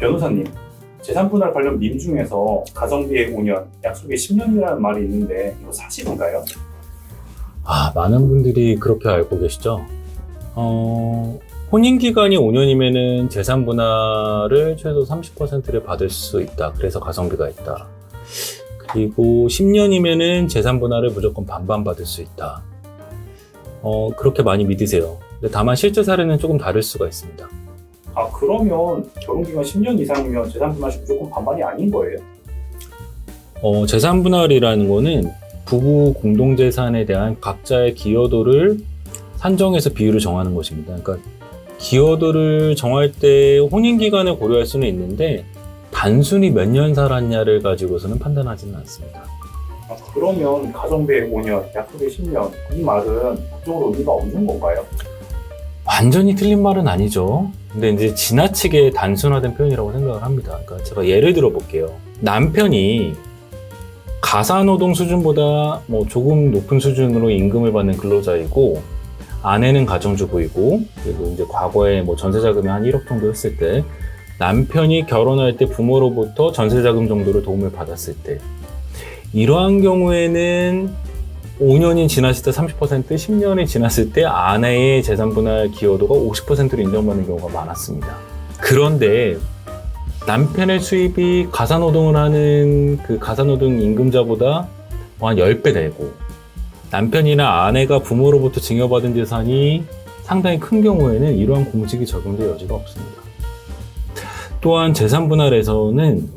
변호사님, 재산분할 관련 밈 중에서 가성비의 5년, 약속의 10년이라는 말이 있는데 이거 사실인가요? 아, 많은 분들이 그렇게 알고 계시죠? 어, 혼인기간이 5년이면은 재산 분할을 최소 30%를 받을 수 있다. 그래서 가성비가 있다. 그리고 10년이면은 재산 분할을 무조건 반반 받을 수 있다. 어, 그렇게 많이 믿으세요. 근데 다만 실제 사례는 조금 다를 수가 있습니다. 아 그러면 결혼기간 10년 이상이면 재산분할시 무조건 반반이 아닌 거예요? 어, 재산 분할이라는 거는 부부 공동재산에 대한 각자의 기여도를 산정해서 비율을 정하는 것입니다. 그러니까 기여도를 정할 때 혼인 기간을 고려할 수는 있는데 단순히 몇 년 살았냐를 가지고서는 판단하지는 않습니다. 아, 그러면 가성비의 5년, 약속의 10년 이 말은 법적으로 의미가 없는 건가요? 완전히 틀린 말은 아니죠. 근데 이제 지나치게 단순화된 표현이라고 생각을 합니다. 그러니까 제가 예를 들어 볼게요. 남편이 가사노동 수준보다 뭐 조금 높은 수준으로 임금을 받는 근로자이고 아내는 가정주부이고 그리고 이제 과거에 뭐 전세자금이 한 1억 정도 했을 때 남편이 결혼할 때 부모로부터 전세자금 정도를 도움을 받았을 때 이러한 경우에는 5년이 지났을 때 30%, 10년이 지났을 때 아내의 재산 분할 기여도가 50%로 인정받는 경우가 많았습니다. 그런데 남편의 수입이 가사노동을 하는 그 가사노동 임금자보다 한 10배 되고 남편이나 아내가 부모로부터 증여받은 재산이 상당히 큰 경우에는 이러한 공직이 적용될 여지가 없습니다. 또한 재산 분할에서는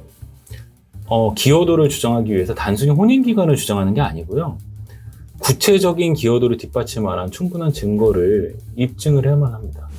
어, 기여도를 주장하기 위해서 단순히 혼인 기간을 주장하는 게 아니고요. 구체적인 기여도를 뒷받침하는 충분한 증거를 입증을 해야만 합니다.